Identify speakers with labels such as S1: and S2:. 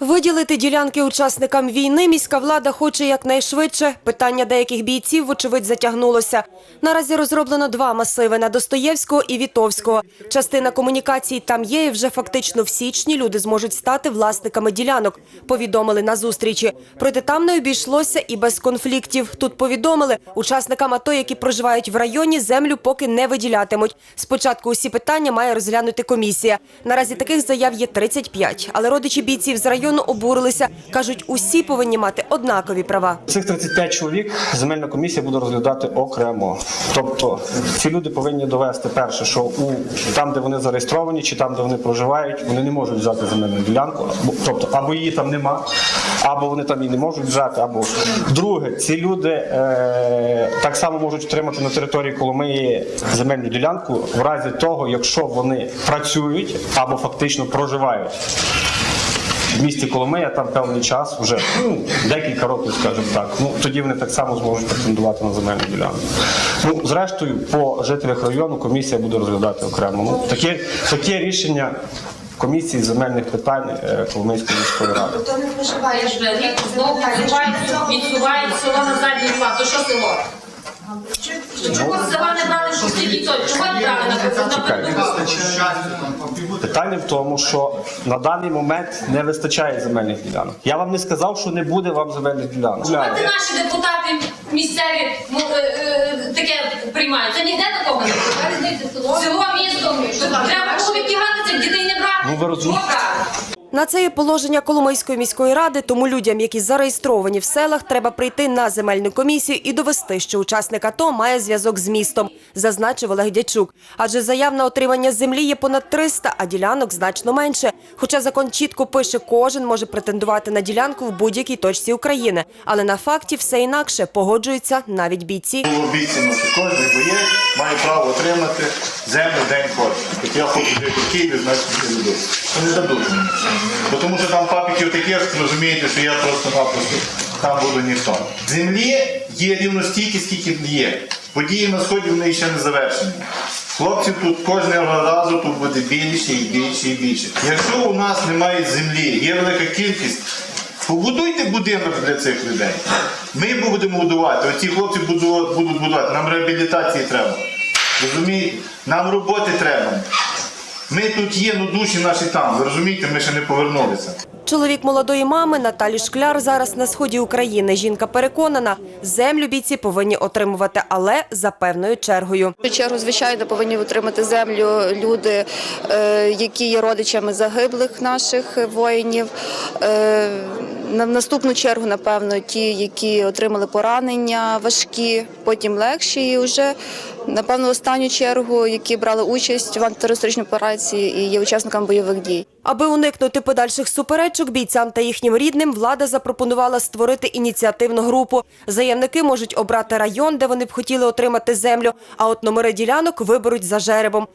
S1: Виділити ділянки учасникам війни міська влада хоче якнайшвидше. Питання деяких бійців, вочевидь, затягнулося. Наразі розроблено два масиви на Достоєвського і Вітовського. Частина комунікацій там є, і вже фактично в січні люди зможуть стати власниками ділянок. Повідомили на зустрічі. Проте там не обійшлося і без конфліктів. Тут повідомили, учасникам АТО, які проживають в районі, землю поки не виділятимуть. Спочатку усі питання має розглянути комісія. Наразі таких заяв є 35, але родичі бійців з району обурилися. Кажуть, усі повинні мати однакові права.
S2: Цих 35 чоловік земельна комісія буде розглядати окремо. Тобто ці люди повинні довести перше, що у там, де вони зареєстровані, чи там, де вони проживають, вони не можуть взяти земельну ділянку. Тобто, або її там нема, або вони там її не можуть взяти. Або друге, ці люди е, так само можуть отримати на території Коломиї земельну ділянку в разі того, якщо вони працюють або фактично проживають в місті Коломия там певний час, вже ну, декілька років, скажімо так. Ну тоді вони так само зможуть претендувати на земельну ділянку. Ну зрештою, по жителях району комісія буде розглядати окремо. Ну таке, таке рішення комісії земельних питань е, Коломийської міської ради.
S3: Хто не проживає,
S4: знову відсувають, село на задній план. То що село? Чого з села не брали що стільки той? Чого не брали на
S2: Чекайте. Питання в тому, що на даний момент не вистачає земельних ділянок. Я вам не сказав, що не буде вам земельних ділянок.
S4: От наші депутати місцеві ну, е, е, таке приймають. Це ніде такого не буде. Село, місто. Треба було відтягати цих дітей не брати.
S2: Ну, ви розумієте.
S1: На це є положення Коломийської міської ради, тому людям, які зареєстровані в селах, треба прийти на земельну комісію і довести, що учасник АТО має зв'язок з містом, зазначив Олег Дячук. Адже заяв на отримання землі є понад 300, а ділянок значно менше. Хоча закон чітко пише, кожен може претендувати на ділянку в будь-якій точці України. Але на факті все інакше погоджуються навіть бійці.
S5: Обіцяно, кожен боєць має право отримати землю день. Як я хочу жити в Києві, значить не дадуть. Не дадуть. Бо Тому що там папіків таке, розумієте, що я просто-напросто там буду ніхто. Землі є рівно стільки, скільки є. Події на сході вони ще не завершені. Хлопців тут кожного разу тут буде більше і більше і більше. Якщо у нас немає землі, є велика кількість, Побудуйте будинок для цих людей. Ми будемо будувати. Оці хлопці будуть будувати. Нам реабілітації треба. Розумієте? Нам роботи треба. Ми тут є, ну душі наші там. Ви розумієте, ми ще не повернулися.
S1: Чоловік молодої мами Наталі Шкляр зараз на сході України. Жінка переконана, землю бійці повинні отримувати, але за певною чергою.
S6: В чергу, звичайно, повинні отримати землю люди, е, які є родичами загиблих наших воїнів. Е, На наступну чергу, напевно, ті, які отримали поранення важкі, потім легші, і вже напевно останню чергу, які брали участь в антитерористичній операції і є учасниками бойових дій.
S1: Аби уникнути подальших суперечок бійцям та їхнім рідним, влада запропонувала створити ініціативну групу. Заявники можуть обрати район, де вони б хотіли отримати землю, а от номери ділянок виберуть за жеребом.